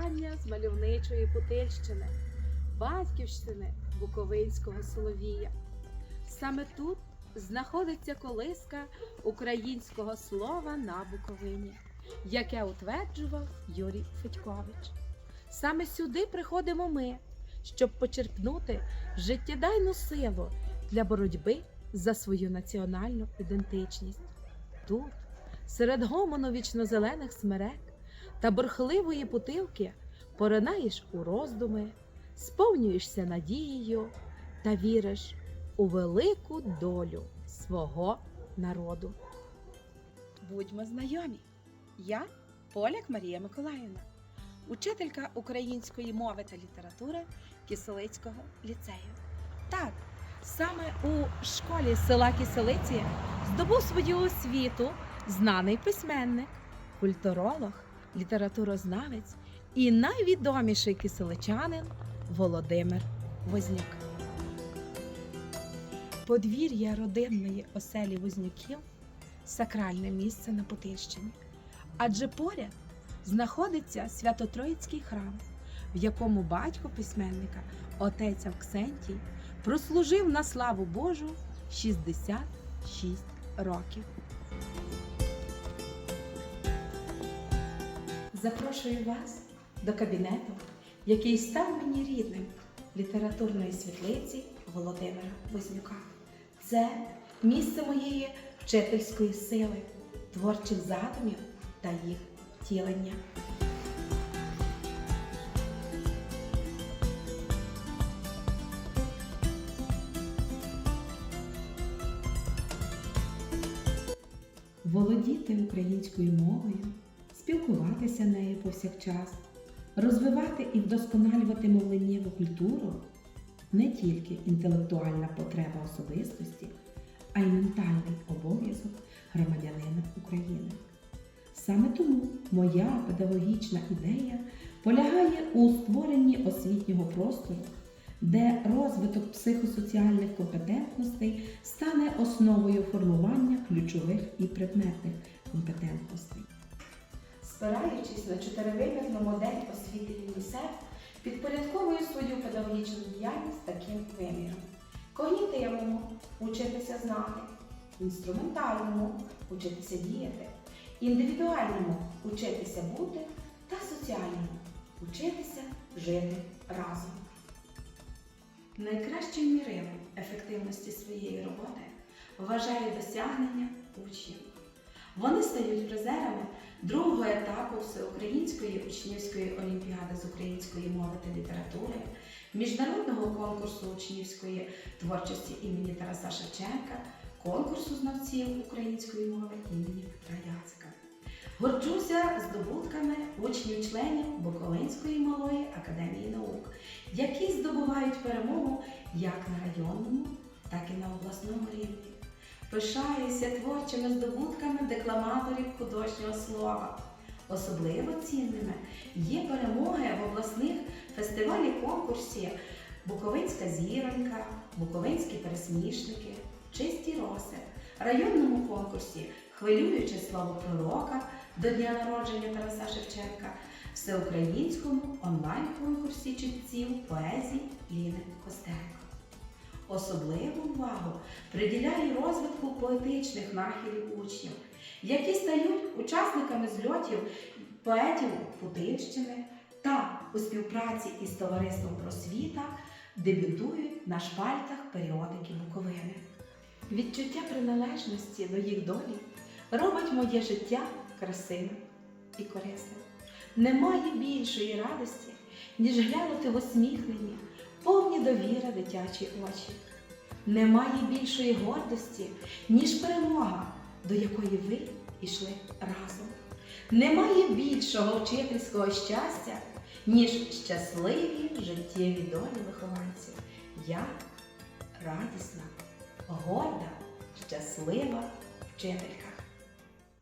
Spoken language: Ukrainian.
вітання з мальовничої Путильщини, батьківщини Буковинського Соловія. Саме тут знаходиться колиска українського слова на Буковині, яке утверджував Юрій Федькович. Саме сюди приходимо ми, щоб почерпнути життєдайну силу для боротьби за свою національну ідентичність. Тут, серед гомону вічнозелених смерек та бурхливої путилки, поринаєш у роздуми, сповнюєшся надією та віриш у велику долю свого народу. Будьмо знайомі. Я Поляк Марія Миколаївна, учителька української мови та літератури Киселицького ліцею. Так, саме у школі села Киселиці здобув свою освіту знаний письменник, культуролог, літературознавець і найвідоміший киселичанин Володимир Вознюк. Подвір'я родинної оселі Вознюків сакральне місце на Путильщині, адже поряд знаходиться Свято-Троїцький храм, в якому батько письменника, отець Авксентій, прослужив на славу Божу 66 років. Запрошую вас до кабінету, який став мені рідним літературної світлиці Володимира Вознюка. Це місце моєї вчительської сили, творчих задумів та їх втілення. Володіти українською мовою, спілкуватися нею повсякчас, розвивати і вдосконалювати мовленнєву культуру не тільки інтелектуальна потреба особистості, а й ментальний обов'язок громадянина України. Саме тому моя педагогічна ідея полягає у створенні освітнього простору, де розвиток психосоціальних компетентностей стане основою формування ключових і предметних компетентностей. Спираючись на чотиривимірну модель освіти ЮНІСЕФ, підпорядковую свою педагогічну діяльність таким виміром: когнітивному учитися знати, інструментальному учитися діяти, індивідуальному учитися бути та соціальному учитися жити разом. Найкращим мірилом ефективності своєї роботи вважаю досягнення учнів. Вони стають призерами другого етапу Всеукраїнської учнівської олімпіади з української мови та літератури, міжнародного конкурсу учнівської творчості імені Тараса Шевченка, конкурсу знавців української мови імені Петра Яцика. Горджуся здобутками учнів-членів Буковинської малої академії наук, які здобувають перемогу як на районному, так і на обласному рівні. Пишаюся творчими здобутками декламаторів художнього слова. Особливо цінними є перемоги в обласних фестивалі конкурсі Буковинська зіронька, Буковинські пересмішники, Чисті роси, районному конкурсі Хвилююче слово пророка до дня народження Тараса Шевченка, всеукраїнському онлайн-конкурсі читців поезії Ліни Костенко. Особливу увагу приділяє розвитку поетичних нахилів учнів, які стають учасниками зльотів поетів Путильщини та у співпраці із товариством просвіта дебютують на шпальтах періодики Буковини. Відчуття приналежності до їх долі робить моє життя красивим і корисним. Немає більшої радості, ніж глянути в усміхнені, довіри дитячі очі. Немає більшої гордості, ніж перемога, до якої ви йшли разом. Немає більшого вчительського щастя, ніж щасливі життєві долі вихованців. Я радісна, горда, щаслива вчителька.